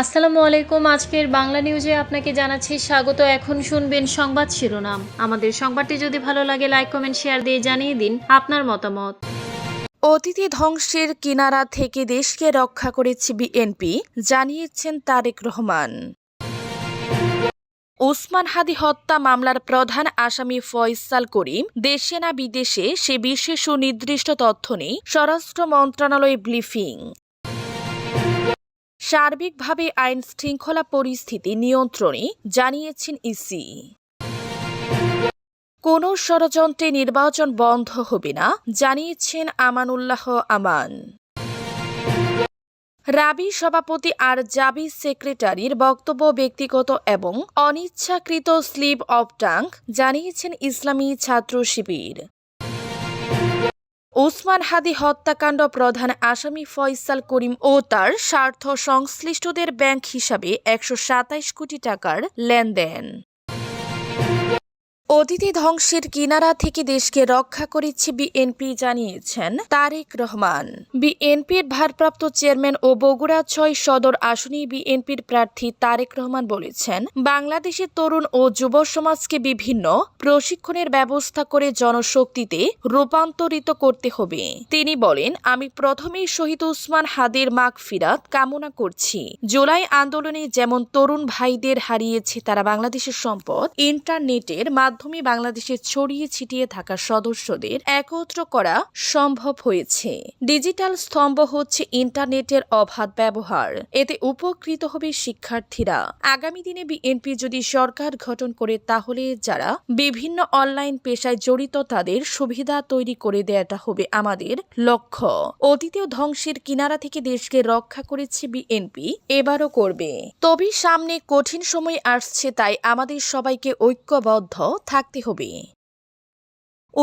আসসালামু আলাইকুম। আজকের বাংলা নিউজে আপনাকে জানাচ্ছি স্বাগত। এখন শুনবেন সংবাদ শিরোনাম। আমাদের সংবাদটি যদি ভালো লাগে লাইক কমেন্ট শেয়ার দিয়ে জানিয়ে দিন আপনার মতামত। অতিথি ধ্বংসের কিনারা থেকে দেশকে রক্ষা করেছে বিএনপি, জানিয়েছেন তারেক রহমান। ওসমান হাদি হত্যা মামলার প্রধান আসামি ফয়সাল করিম দেশে না বিদেশে সে বিশেষ সুনির্দিষ্ট তথ্য নেই, স্বরাষ্ট্র মন্ত্রণালয় ব্রিফিং। সার্বিকভাবে আইন শৃঙ্খলা পরিস্থিতি নিয়ন্ত্রণে, জানিয়েছেন ইসি। কোনো ষড়যন্ত্রে নির্বাচন বন্ধ হবে না, জানিয়েছেন আমানুল্লাহ আমান। রাবি সভাপতি আর জাবি সেক্রেটারির বক্তব্য ব্যক্তিগত এবং অনিচ্ছাকৃত স্লিপ অফ টাঙ্ক জানিয়েছেন ইসলামী ছাত্র শিবির। ওসমান হাদি হত্যাকাণ্ড প্রধান আসামি ফয়সাল করিম ও তার স্বার্থ সংশ্লিষ্টদের ব্যাংক হিসাবে একশো কোটি টাকার লেনদেন। অতিথি ধ্বংসের কিনারা থেকে দেশকে রক্ষা করেছে বিএনপি জানিয়েছেন তারেক রহমান। বিএনপির ভারপ্রাপ্ত চেয়ারম্যান ও বগুড়া ছয় সদর আসনে বিএনপির প্রার্থী তারেক রহমান বলেছেন, বাংলাদেশের তরুণ ও যুব সমাজকে বিভিন্ন প্রশিক্ষণের ব্যবস্থা করে জনশক্তিতে রূপান্তরিত করতে হবে। তিনি বলেন, আমি প্রথমেই শহীদ উসমান হাদের মাগ ফিরাত কামনা করছি। জুলাই আন্দোলনে যেমন তরুণ ভাইদের হারিয়েছে তারা বাংলাদেশের সম্পদ, ইন্টারনেটের মাধ্যমে বাংলাদেশে ছড়িয়ে ছিটিয়ে থাকা সদস্যদের একত্র করা সম্ভব হয়েছে। ডিজিটাল স্তম্ভ হচ্ছে ইন্টারনেটের অবাধ ব্যবহার। এতে উপকৃত হবে শিক্ষার্থীরা। আগামী দিনে বিএনপি যদি সরকার গঠন করে, তাহলে যারা বিভিন্ন অনলাইন পেশায় জড়িত, তাদের সুবিধা তৈরি করে দেয়াটা হবে আমাদের লক্ষ্য। অতীতেও ধ্বংসের কিনারা থেকে দেশকে রক্ষা করেছে বিএনপি, এবারও করবে। তবে সামনে কঠিন সময় আসছে, তাই আমাদের সবাইকে ঐক্যবদ্ধ থাকতে হবে।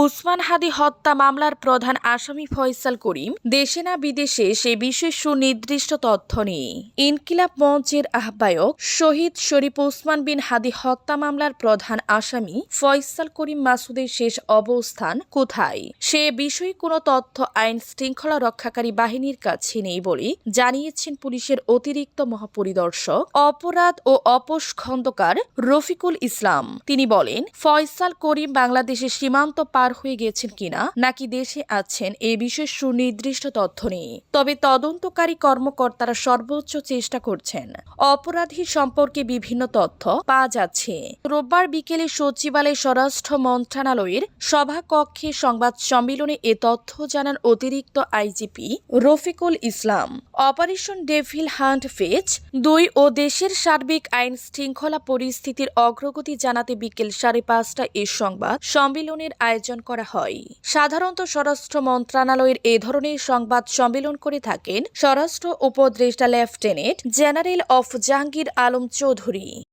ওসমান হাদি হত্যা মামলার প্রধান আসামি ফয়সাল করিম দেশে না বিদেশে সে বিশেষ সুনির্দিষ্ট তথ্য নেই। ইনকিলাব মঞ্চের আহ্বায়ক শহীদ শরীফ ওসমান বিন হাদি হত্যা মামলার প্রধান আসামি ফয়সাল করিম মাসুদের শেষ অবস্থান কোথায়? সে বিষয়ে কোনো তথ্য আইন শৃঙ্খলা রক্ষাকারী বাহিনীর কাছে নেই বলে জানিয়েছেন পুলিশের অতিরিক্ত মহাপরিদর্শক, অপরাধ ও অপোষ খন্দকার রফিকুল ইসলাম। তিনি বলেন, ফয়সাল করিম বাংলাদেশের সীমান্ত পার হয়ে গেছেন কিনা, নাকি দেশে আছেন, এ বিষয়ে সুনির্দিষ্ট তথ্য নেই। তবে তদন্তকারী কর্মকর্তারা সর্বোচ্চ চেষ্টা করছেন। অপরাধী সম্পর্কে বিভিন্ন তথ্য পাওয়া যাচ্ছে। রোববার বিকেলে সচিবালয় স্বরাষ্ট্র মন্ত্রণালয়ের সভাকক্ষে সংবাদ সম্মেলনে এ তথ্য জানান অতিরিক্ত IGP Rafiqul Islam. Operation devil hunt phase দুই, ও দেশের সার্বিক আইন শৃঙ্খলা পরিস্থিতির অগ্রগতি জানাতে বিকেল সাড়ে পাঁচটা এ সংবাদ সম্মেলনের আয়োজন করা হয়। সাধারণত স্বরাষ্ট্র মন্ত্রণালয়ের এ ধরনের সংবাদ সম্মেলন করে থাকেন স্বরাষ্ট্র উপদেষ্টা লেফটেন্যান্ট জেনারেল অফ জাহাঙ্গীর আলম চৌধুরী।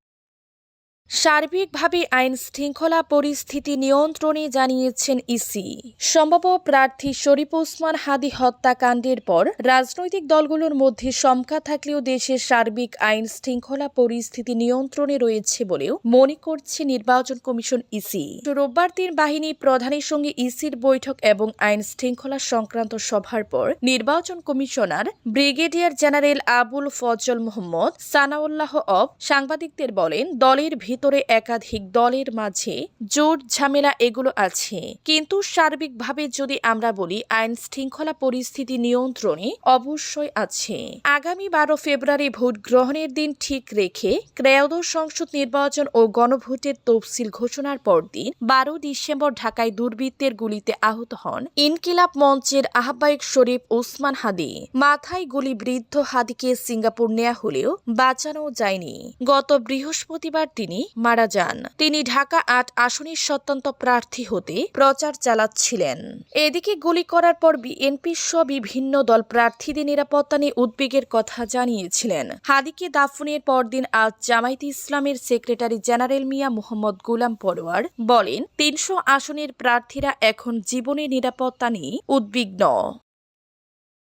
সার্বিকভাবে আইন শৃঙ্খলা পরিস্থিতি নিয়ন্ত্রণে জানিয়েছেন ইসি। সম্ভাব্য প্রার্থী শরীফ ওসমান হাদি হত্যাকাণ্ডের পর রাজনৈতিক দলগুলোর মধ্যে শঙ্কা থাকলেও দেশের সার্বিক আইন শৃঙ্খলা পরিস্থিতি নিয়ন্ত্রণে রয়েছে বলেও মনে করছে নির্বাচন কমিশন ইসি। রোববার দিন বাহিনী প্রধানের সঙ্গে ইসির বৈঠক এবং আইন শৃঙ্খলা সংক্রান্ত সভার পর নির্বাচন commissioner brigadier general Abul Fazal Mohammad Sanaullah of সাংবাদিকদের বলেন, দলের ভিতরে একাধিক দলের মাঝে জোট ঝামেলা এগুলো আছে। কিন্তু সার্বিকভাবে যদি আমরা বলি, আইন শৃঙ্খলা পরিস্থিতি নিয়ন্ত্রণে অবশ্যই আছে। আগামী বারো ফেব্রুয়ারি ভোট গ্রহণের দিন ঠিক রেখে ত্রয়োদশ সংসদ নির্বাচন ও গণভোটের তফসিল ঘোষণার পরদিন বারো ডিসেম্বর ঢাকায় দুর্বৃত্তের গুলিতে আহত হন ইনকিলাব মঞ্চের আহ্বায়ক শরীফ ওসমান হাদি। মাথায় গুলি বৃদ্ধ হাদিকে সিঙ্গাপুর নেয়া হলেও বাঁচানো যায়নি। গত বৃহস্পতিবার তিনি মারা যান। তিনি ঢাকা আট আসনের স্বতন্ত্র প্রার্থী হতে প্রচার চালাচ্ছিলেন। এদিকে গুলি করার পর বিএনপি সহ বিভিন্ন দল প্রার্থীদের নিরাপত্তা নিয়ে উদ্বেগের কথা জানিয়েছিলেন। হাদিকে দাফনের পরদিন আজ জামায়াতে ইসলামের সেক্রেটারি জেনারেল মিয়া মোহাম্মদ গুলাম পরোয়ার বলেন, তিনশো আসনের প্রার্থীরা এখন জীবনের নিরাপত্তা নিয়ে উদ্বিগ্ন।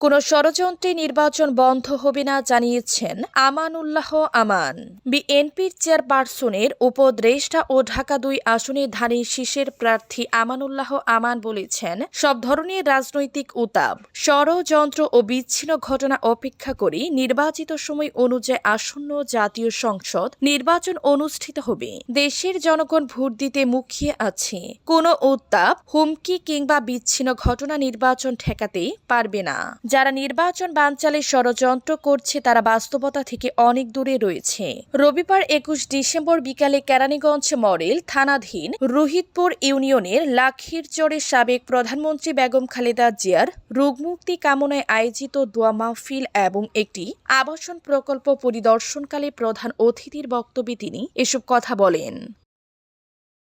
কোনো ষড়যন্ত্রে নির্বাচন বন্ধ হবে না জানিয়েছেন আমানুল্লাহ আমান। বিএনপির চেয়ারপারসনের উপদেষ্টা ও ঢাকা দুই আসনে ধানের শীষের প্রার্থী আমানুল্লাহ আমান বলেছেন, সব ধরনের রাজনৈতিক উতাপ ষড়যন্ত্র ও বিচ্ছিন্ন ঘটনা অপেক্ষা করে নির্বাচিত সময় অনুযায়ী আসন্ন জাতীয় সংসদ নির্বাচন অনুষ্ঠিত হবে। দেশের জনগণ ভোট দিতে মুখিয়ে আছে। কোনো উত্তাপ, হুমকি কিংবা বিচ্ছিন্ন ঘটনা নির্বাচন ঠেকাতে পারবে না। যারা নির্বাচন বানচালে ষড়যন্ত্র করছে, তারা বাস্তবতা থেকে অনেক দূরে রয়েছে। রবিবার একুশ ডিসেম্বর বিকালে কেরানীগঞ্জ মডেল থানাধীন রোহিতপুর ইউনিয়নের লাখিরচরের সাবেক প্রধানমন্ত্রী বেগম খালেদা জিয়ার রোগমুক্তি কামনায় আয়োজিত দোয়া মাহফিল এবং একটি আবাসন প্রকল্প পরিদর্শনকালে প্রধান অতিথির বক্তব্যে তিনি এসব কথা বলেন।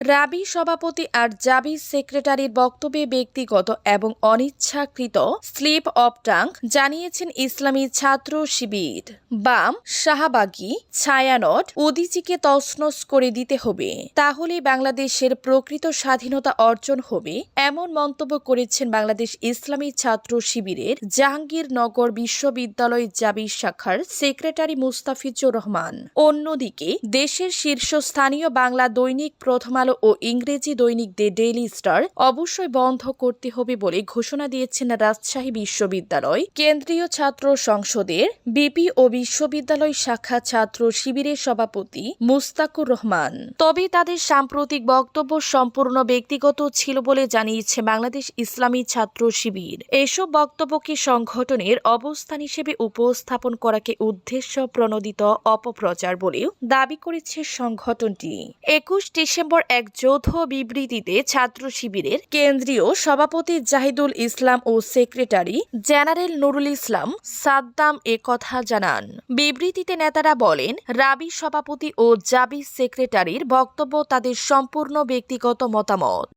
রাবি সভাপতি আর জাবি সেক্রেটারির বক্তব্যে ব্যক্তিগত এবং অনিচ্ছাকৃত স্লিপ অফ টাঙ্ক জানিয়েছেন ইসলামী ছাত্র শিবির। বাম, শাহবাগী, ছায়ানট, উদিচিকে তছনছ করে দিতে হবে। তাহলে বাংলাদেশের প্রকৃত স্বাধীনতা অর্জন হবে, এমন মন্তব্য করেছেন বাংলাদেশ ইসলামী ছাত্র শিবিরের জাহাঙ্গীরনগর বিশ্ববিদ্যালয় জাবি শাখার সেক্রেটারি মুস্তাফিজুর রহমান। অন্যদিকে, দেশের শীর্ষস্থানীয় বাংলা দৈনিক প্রথম ও ইংরেজি দৈনিক দ্য ডেইলি স্টার অবশ্যই বন্ধ করতে হবে বলে ঘোষণা দিয়েছেন রাজশাহী বিশ্ববিদ্যালয়। কেন্দ্রীয় ছাত্র সংসদের বিপি ও বিশ্ববিদ্যালয় শাখা ছাত্র শিবিরের সভাপতি মুস্তাকুর রহমান। তবে তাদের সাম্প্রতিক বক্তব্য সম্পূর্ণ ব্যক্তিগত ছিল বলে জানিয়েছে বাংলাদেশ ইসলামী ছাত্র শিবির। এসব বক্তব্যকে সংগঠনের অবস্থান হিসেবে উপস্থাপন করাকে উদ্দেশ্য প্রণোদিত অপপ্রচার বলেও দাবি করেছে সংগঠনটি। একুশ ডিসেম্বর এক যৌথ বিবৃতিতে ছাত্র শিবিরের কেন্দ্রীয় সভাপতি জাহিদুল ইসলাম ও সেক্রেটারি জেনারেল নুরুল ইসলাম সাদ্দাম এ কথা জানান। বিবৃতিতে নেতারা বলেন, রাবি সভাপতি ও জাবি সেক্রেটারির বক্তব্য তাদের সম্পূর্ণ ব্যক্তিগত মতামত।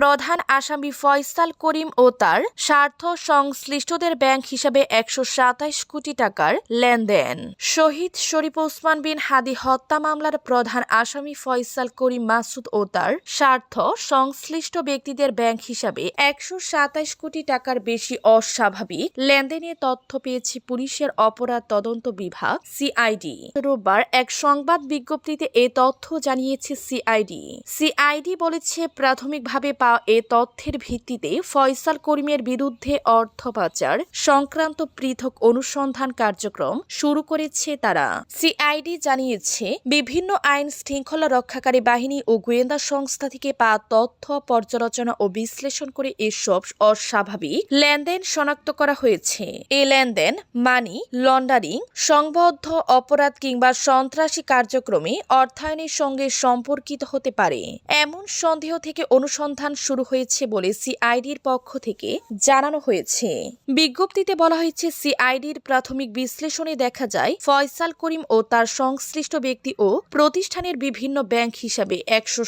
প্রধান আসামি ফয়সাল করিম ও তার স্বার্থ সংশ্লিষ্টদের ব্যাংক হিসাবে একশো সাতাইশ কোটি টাকার লেনদেন। শহীদ শরীফ ওসমান বিন হাদি হত্যা মামলার প্রধান আসামি ফয়সাল করিম মাসুদ ও তার স্বার্থ সংশ্লিষ্ট ব্যক্তিদের ব্যাংক হিসাবে একশো সাতাইশ কোটি টাকার বেশি অস্বাভাবিক লেনদেনে তথ্য পেয়েছে পুলিশের অপরাধ তদন্ত বিভাগ সিআইডি। রোববার এক সংবাদ বিজ্ঞপ্তিতে এ তথ্য জানিয়েছে সিআইডি। সিআইডি বলেছে, প্রাথমিকভাবে পাওয়া এ তথ্যের ভিত্তিতে ফয়সাল করিমের বিরুদ্ধে অর্থ পাচার সংক্রান্ত পৃথক অনুসন্ধান কার্যক্রম শুরু করেছে তারা। সিআইডি জানিয়েছে, বিভিন্ন আইন শৃঙ্খলা রক্ষাকারী বাহিনী ও গোয়েন্দা সংস্থা থেকে পাওয়া তথ্য পর্যালোচনা ও বিশ্লেষণ করে এসব অস্বাভাবিক লেনদেন শনাক্ত করা হয়েছে। এ লেনদেন মানি লন্ডারিং, সংবদ্ধ অপরাধ কিংবা সন্ত্রাসী কার্যক্রমে অর্থায়নের সঙ্গে সম্পর্কিত হতে পারে। এমন সন্দেহ থেকে অনুসন্ধান শুরু হয়েছে বলে সিআইডির পক্ষ থেকে জানানো হয়েছে। বিজ্ঞপ্তিতে বলা হয়েছে, সিআইডির প্রাথমিক বিশ্লেষণে দেখা যায়, ফয়সাল করিম ও তার সংশ্লিষ্ট ব্যক্তি ও প্রতিষ্ঠানের বিভিন্ন ব্যাংক হিসাবে একশো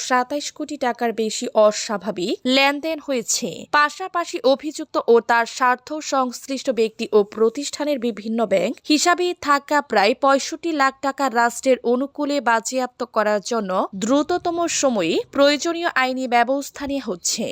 কোটি টাকার বেশি অস্বাভাবিক লেনদেন হয়েছে। পাশাপাশি অভিযুক্ত ও তার স্বার্থ সংশ্লিষ্ট ব্যক্তি ও প্রতিষ্ঠানের বিভিন্ন ব্যাংক হিসাবে থাকা প্রায় পঁয়ষট্টি লাখ টাকা রাষ্ট্রের অনুকূলে বাজেয়াপ্ত করার জন্য দ্রুততম সময়ে প্রয়োজনীয় আইনি ব্যবস্থা নেওয়া হচ্ছে